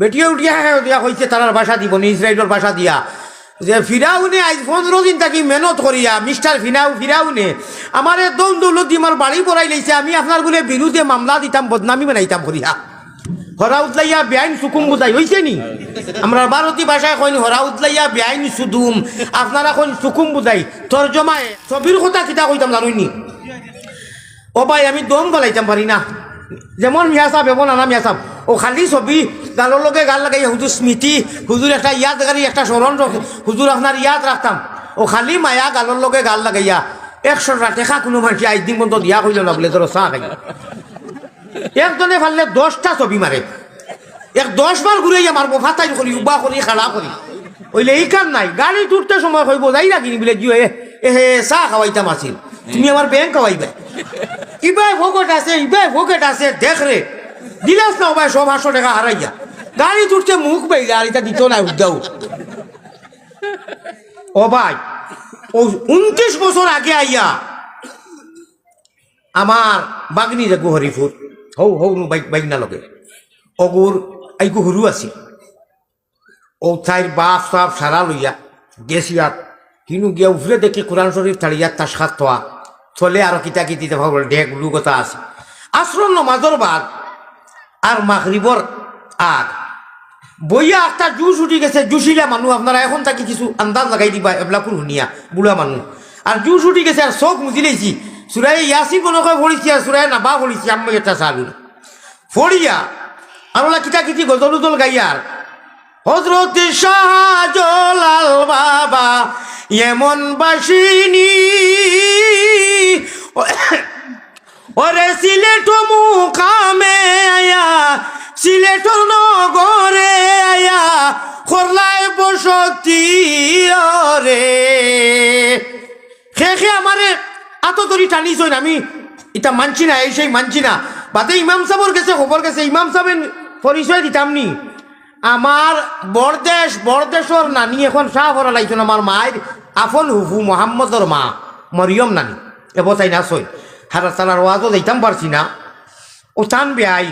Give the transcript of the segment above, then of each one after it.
বেটিয়ে উঠিয়া হ্যাঁ দিয়া কইছে, তারার ভাষা দিব ইসরায়েলের ভাষা দিয়া। যে ফিরাউনে আজ পনেরো দিন থাকি মেহনত করিয়া, মিস্টার ফিরাউ, ফিরাউনে, আমার দৌন দৌলত আমার বাড়ি পড়াই লাইছে, আমি আপনার বলে বিরুদ্ধে মামলা দিতাম, বদনামি বানাইতাম করিয়া। হরা উতলাইয়া বেআইন সুকুম বুঝাই হইছে নি? আমরা ভারতী ভাষায় কইন, হরা উতলাইয়া বেআইন সুদুম, আপনারা কইন সুকুম বুঝাই তর্জমায় ছবির কথা কিতা কইতাম জানুইনি? ও ভাই, আমি দম বলাইতাম পারি না। যেমন মিয়া সাহেব এমন আনা মিয়া সাহেব ও খালি ছবি গালোর লগে গাল লাগাই হুজুর স্মৃতি হুজুর একটা ইয়াদ গাড়ি, একটা স্মরণ হুজুর আপনার ইয়াদ রাখতাম ও খালি মায়া গালোর লগে গাল লাগাইয়া একশোটা টেকা কোনো মানুষ আজ দিন পর্যন্ত দিয়া কইল না বলে ধরো চাহ খাই। একজনে ফাললে দশটা ছবি মারে এক দশ বার ঘুরে আমার ফাতাই করি উবা করি খাড়া করি ওইলে এই কাম নাই, গাড়ি তুলতে সময় কইব যাই না কিনি বলে জিও এ হে চাহ খাওয়াইতাম আছিল। তুমি আমার ব্যাংক খাওয়াইবে ইবাই ভোগট আছে, ইবাই ভোগট আছে, দেখ রে। দিলাস না ভাই সব আটশো টাকা হারাইয়া। গাড়ি তুলতে মুখ পাই গাড়িটা দিত না উদ্যাও। ও ভাই ও উনত্রিশ বছর আগে আইয়া আমার বাগনি যে গুহরিফুর হৌ হৌ, নু বাইক বাইক না লগে। অগুর এই গুহরু আছে। ও তাইর বাপ সাপ সারা লইয়া গেছিয়াত কিনু গিয়া উফরে দেখে কোরআন শরীফ তাড়িয়া তার সাত চলে আর কিতা কিতিতে ভাবল ডেক লু কথা আছে। আশ্রম নমাজর বাদ আর মাগরিবর আগ। বইয়া একটা জুস উঠি গেছে জুসিলা মানুষ আপনারা এখন তাকে কিছু আন্দাজ লাগাই দিবা এবলা কোন শুনিয়া বুড়া মানুষ আর জুস উঠি গেছে আর চোখ লেছি। সুরাই ইয়াসি কোনকে ফড়িছি আর সুরাই নাবা ফড়িছি আমি এটা চালু ফড়িয়া আর ওলা কিতা কিতি গজল উজল গাইয়ার হজরত শাহজালাল বাবা এমন বাসিনী। ওরে সিলেট মুকামে আয়া, সিলেট নগরে আয়া করলায় বসতি রে খে খে আমারে আত ধরি টানিছ আমি এটা মানছি না, এই সেই মানছি না। বাদে ইমাম সাহেবের কাছে খবর গেছে, ইমাম সাহেবের পরিচয় দিতাম নি। আমার বরদেশ বরদেশর নানি এখন শাহ ভরা লাগছেন আমার মায়ের আফন হুফু মোহাম্মদর মা মরিয়ম নানি। এবছাই না সই হারা সালার ওয়াজও যাইতাম পারছি না। ও চান বেআই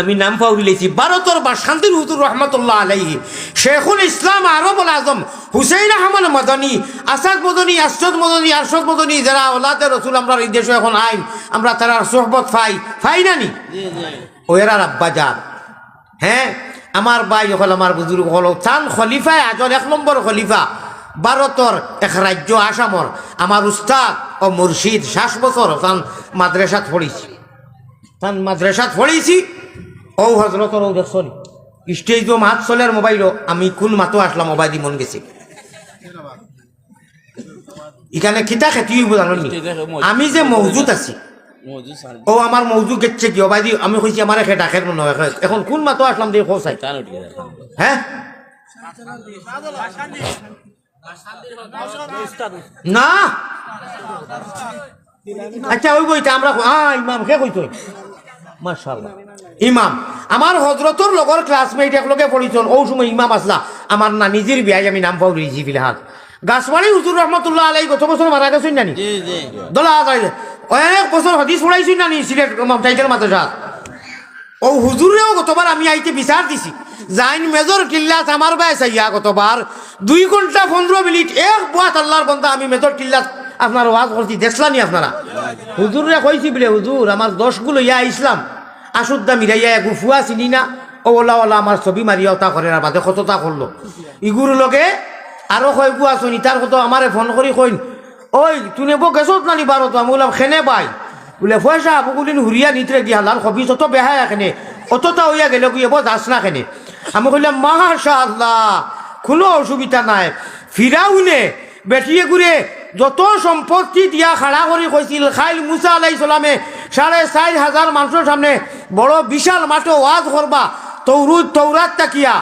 আমি নাম পাউরি লেছি ভারতর বা শান্তির হুজুর রহমতুল্লাহ আলাইহি। শেখুল ইসলাম আরবুল আজম হুসেইন আহমদ মদনী আসাদ মদনী আসাদ মদনী আরশদ মদনী যারা ওলাদে রসুল আমরা এই দেশে এখন আইন আমরা তারা সোহবত ফাই ফাই নানি ও এরা আব্বা হ্যাঁ? আমার ভাই হল আমার বুজুর্গ হল চান খলিফায় আজর এক নম্বর খলিফা। ভারতর এক রাজ্য আসামর আমার উস্তাদ ও মুর্শিদ ষাট বছর চান মাদ্রাসাত পড়িছি চান মাদ্রাসাত পড়িছি ও হজরতর ও দেখছন স্টেজও মাত চলের মোবাইল আমি কোন মাতো আসলাম মোবাইল দি মন গেছে। এখানে খিতা খেতি হইব জানি আমি যে মজুদ আছি ও আমার মৌজু গেছে কি অবাদি আমি কইছি আমার এখে ডাকের মনে হয়। এখন কোন মাতো আসলাম দিয়ে গেছে হ্যাঁ? না? আচ্ছা ওই বইটা আমরা হ্যাঁ ইমাম কে কইতো? মাশাআল্লাহ। ইমাম। আমার হজরতর লগর ক্লাসমেট একলগে পড়িছন ও সময় ইমাম আসলা আমার না নিজের বিয়াই আমি নাম পাও রিজি ফিলহাল। গাছবাড়ি হুজুর রহমতুল্লাহ আলাই গত বছর মারা গেছেন নানি? জি জি। দলা অনেক বছর হদিস পড়াইছি নানি সিলেট টাইটেল মাদ্রাসা ও হুজুরেও গতবার আমি আইতে বিচার দিছি। জাইন মেজর কিল্লাস আমার বাই চাইয়া গতবার দুই ঘণ্টা পনেরো মিনিট, এক বাত আল্লাহর বন্ধা আমি মেজর কিল্লাস আপনার ওয়াজ করছি দেখলানি আপনারা হুজুরে কইছি বলে হুজুর আমার দশগুলো ইয়া ইসলাম আসুদ্দা মিরাইয়া এক ফুয়া চিনি না? ও ওলা ওলা আমার ছবি মারিয়া তা করে না বাদে কতটা করল ইগুর লগে আরও কয় গু আসনি তার কত আমারে ফোন করি কইন ওই, তুনে বো গেছত নানি বারো আমি বললাম খেনে বাই। বলে পয়সা বকুলিন হুরিয়া নিতরে গিয়া লাল খবি অত বেহাই এখানে অতটা হইয়া গেলে গিয়ে বো যাস না খেনে? আমি কইলাম মাশা কোনো অসুবিধা নাই। ফিরাউনে বেটিয়ে ঘুরে যত সম্পত্তি দিয়া খাড়া করে কইছিল খাইল মুসা আলাই সালামে সাড়ে চার হাজার মানুষের সামনে বড় বিশাল মাঠে ওয়াজ করবা তৌরুদ তৌরাত তাকিয়া।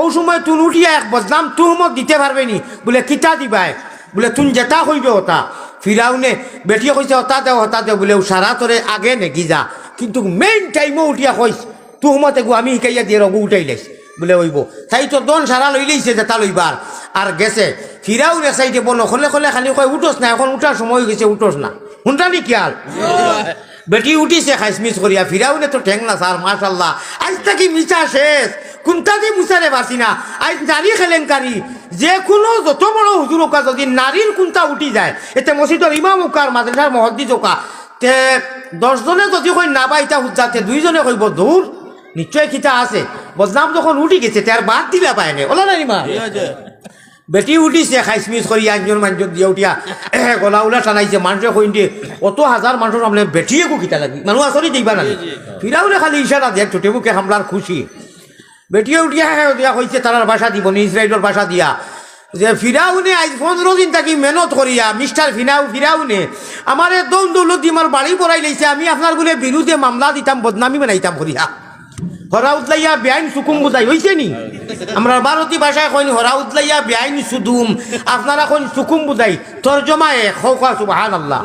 ও সময় তুন উঠিয়া এক বদনাম, তুহমত দিতে পারবে নি? বলে, কিতা দিবাই? বলে, তুন যেটা হইবে ওটা ফিরাউনে, বেটিয়ে কইছে, হতা দেও হতা দেও বলে সারা তোরে আগে নেগি যা। কিন্তু মেইন টাইমও উঠিয়া কইস তুহমত এগু আমি শিকাইয়া দিয়ে রগু উঠাই লাইস বলে, ওইব। তাই তো দন সারা লই লইছে যেটা লইবার। আর গেছে ফিরাউনে সাইডে বলো খলে খলে, খালি কয়, উঠোস না, এখন উঠার সময় গেছে উঠোস না। শুনটা নি কি আর? বেটি উঠিছে খাইসমিস করিয়া। ফিরাউনে তো ঠেং না, স্যার মাশাল্লাহ আজ থাকি মিছা শেষ। কোনটা দিয়ে মুসারে পারছি না আজ নারী খেলেঙ্কারি। যে কোনো যত বড় হুজুর ওকা যদি নারীর কোনটা উঠি যায় এতে মসজিদর ইমাম ওকার মাদ্রাসার মহদ্দিস ওকা তে দশজনে যদি কই না পাইতা হুজাতে দুইজনে কইব দূর নিশ্চয় খিতা আছে। বদনাম যখন উঠি গেছে তার বাদ দিলা পায় না ওলা নাই মা। বেটি উঠিছে খাইসমিস করি আঞ্জন মাঞ্জন দিয়ে উঠিয়া গলা উলা টানাইছে মানুষে কই দিয়ে অত হাজার মানুষের সামনে বেটিয়ে কিতা লাগি? মানুষ আসরি দিবা না ফিরাউলে খালি ইশারা দেখ ছোটে মুখে হামলার খুশি। বেটিয়ে উঠিয়া হ্যাঁ দিয়া কইছে, তারার ভাষা দিব ইসরায়েলের ভাষা দিয়া। যে ফিরাউনে, আজ পনেরো দিন থাকি মেহনত করিয়া, মিস্টার ফিরাউ, ফিরাউনে, আমার দৌল দৌলত আমার বাড়ি পড়াই লাইছে, আমি আপনার বলে বিরুদ্ধে মামলা দিতাম, বদনামি বানাইতাম করিয়া। হরা উতলাইয়া বেআইন সুকুম বুঝাই হয়েছে নি? আমরা ভারতী ভাষায় কইন, হরা উতলাইয়া বেআইন সুদুম, আপনারা কইন সুকুম বুঝাই তর্জমায় খৌকা সুবাহান আল্লাহ